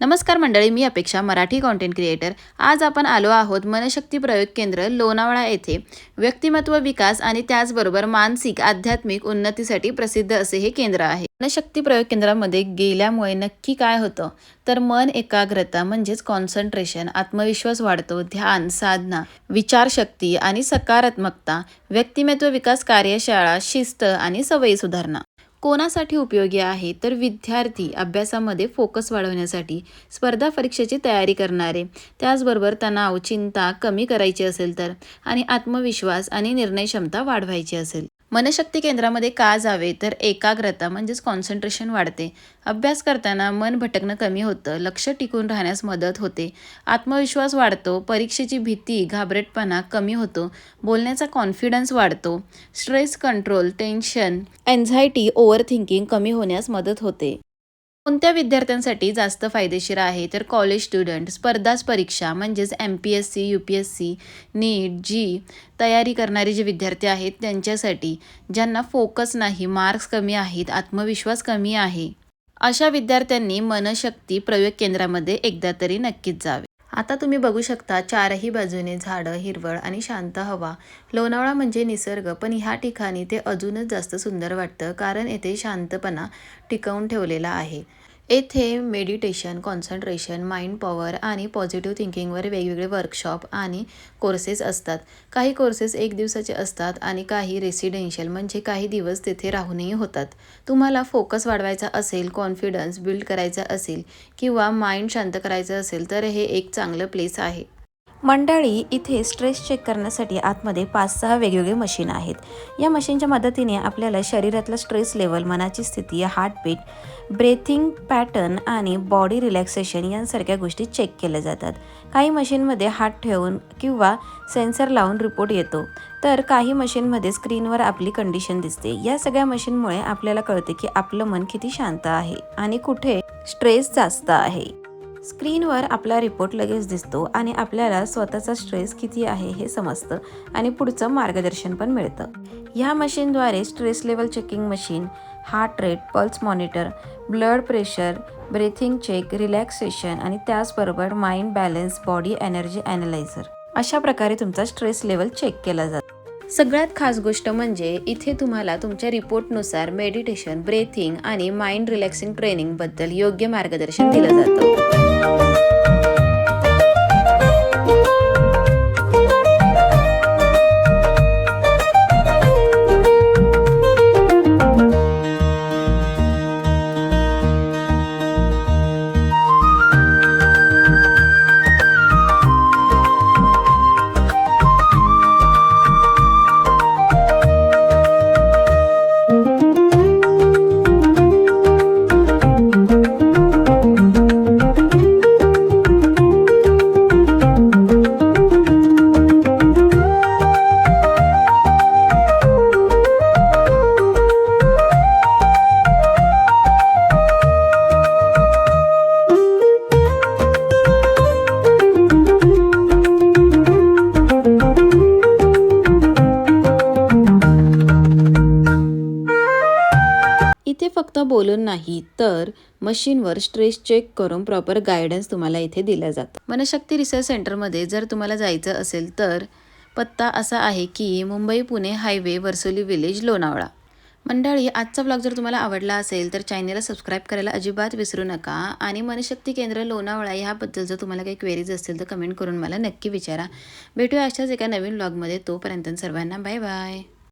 नमस्कार मंडळी मी अपेक्षा मराठी कॉन्टेंट क्रिएटर आज आपण आलो आहोत मनशक्ती प्रयोग केंद्र लोणावळा येथे. व्यक्तिमत्व विकास आणि त्याचबरोबर मानसिक आध्यात्मिक उन्नतीसाठी प्रसिद्ध असे हे केंद्र आहे. मनशक्ती प्रयोग केंद्रामध्ये गेल्यामुळे नक्की काय होतं? तर मन एकाग्रता म्हणजेच कॉन्सन्ट्रेशन आत्मविश्वास वाढतो ध्यान साधना विचारशक्ती आणि सकारात्मकता व्यक्तिमत्व विकास कार्यशाळा शिस्त आणि सवयी सुधारणा. कोणासाठी उपयोगी आहे? तर विद्यार्थी अभ्यासामध्ये फोकस वाढवण्यासाठी स्पर्धा परीक्षेची तयारी करणारे. त्याचबरोबर तणाव चिंता कमी करायची असेल तर आणि आत्मविश्वास आणि निर्णय क्षमता वाढवायची असेल. मनशक्ती केंद्रामध्ये का जावे? तर एकाग्रता म्हणजेच कॉन्सन्ट्रेशन वाढते. अभ्यास करताना मन भटकणं कमी होतं. लक्ष टिकून राहण्यास मदत होते. आत्मविश्वास वाढतो. परीक्षेची भीती घाबरटपणा कमी होतो. बोलण्याचा कॉन्फिडन्स वाढतो. Stress control tension anxiety overthinking कमी होण्यास मदत होते. कोणत्या विद्यार्थ्यांसाठी जास्त फायदेशीर आहे? तर कॉलेज स्टुडंट स्पर्धाच परीक्षा म्हणजेच M P S C U P S C NEET JEE तयारी करणारे जे विद्यार्थी आहेत त्यांच्यासाठी ज्यांना फोकस नाही मार्क्स कमी आहेत आत्मविश्वास कमी आहे अशा विद्यार्थ्यांनी मनशक्ती प्रयोग केंद्रामध्ये एकदा तरी नक्कीच जावे. आता तुम्ही बघू शकता चारही बाजूने झाडं हिरवळ आणि शांत हवा. लोणावळा म्हणजे निसर्ग पण ह्या ठिकाणी ते अजूनच जास्त सुंदर वाटतं कारण येथे शांतपणा टिकवून ठेवलेला आहे. येथे मेडिटेशन कॉन्सन्ट्रेशन माइंड पॉवर आणि पॉझिटिव्ह थिंकिंगवर वेगवेगळे वर्कशॉप आणि कोर्सेस असतात. काही कोर्सेस एक दिवसाचे असतात आणि काही रेसिडेन्शियल म्हणजे काही दिवस तिथे राहूनही होतात. तुम्हाला फोकस वाढवायचा असेल कॉन्फिडन्स बिल्ड करायचा असेल किंवा माइंड शांत करायचं असेल तर हे एक चांगलं प्लेस आहे. मंडळी इथे स्ट्रेस चेक करण्यासाठी आतमध्ये पाच सहा वेगवेगळे मशीन आहेत. या मशीनच्या मदतीने आपल्याला शरीरातला स्ट्रेस लेवल मनाची स्थिती हार्टबीट ब्रेथिंग पॅटर्न आणि बॉडी रिलॅक्सेशन यांसारख्या गोष्टी चेक केल्या जातात. काही मशीनमध्ये हात ठेवून किंवा सेन्सर लावून रिपोर्ट येतो. तर काही मशीनमध्ये स्क्रीनवर आपली कंडिशन दिसते. या सगळ्या मशीनमुळे आपल्याला कळते की आपलं मन किती शांत आहे आणि कुठे स्ट्रेस जास्त आहे. स्क्रीनवर आपला रिपोर्ट लगेच दिसतो आणि आपल्याला स्वतःचा स्ट्रेस किती आहे हे समजतं आणि पुढचं मार्गदर्शन पण मिळतं. ह्या मशीनद्वारे stress level checking machine heart rate pulse monitor blood pressure breathing check relaxation आणि त्याचबरोबर mind balance body energy analyser अशा प्रकारे तुमचा स्ट्रेस लेवल चेक केला जातो. सगळ्यात खास गोष्ट म्हणजे इथे तुम्हाला तुमच्या रिपोर्टनुसार मेडिटेशन ब्रेथिंग आणि माइंड रिलॅक्सिंग ट्रेनिंगबद्दल योग्य मार्गदर्शन दिलं जातं. फक्त बोलून नाही तर मशीनवर स्ट्रेस चेक करून प्रॉपर गायडन्स तुम्हाला इथे दिला जातो. मनशक्ती रिसर्च सेंटरमध्ये जर तुम्हाला जायचं असेल तर पत्ता असा आहे की मुंबई पुणे हायवे वर्सोली विलेज लोणावळा. मंडळी आजचा ब्लॉग जर तुम्हाला आवडला असेल तर चॅनेलला सबस्क्राईब करायला अजिबात विसरू नका आणि मनशक्ती केंद्र लोणावळा ह्याबद्दल जर तुम्हाला काही क्वेरीज असतील तर कमेंट करून मला नक्की विचारा. भेटूया अशाच एका नवीन ब्लॉगमध्ये तोपर्यंत सर्वांना बाय बाय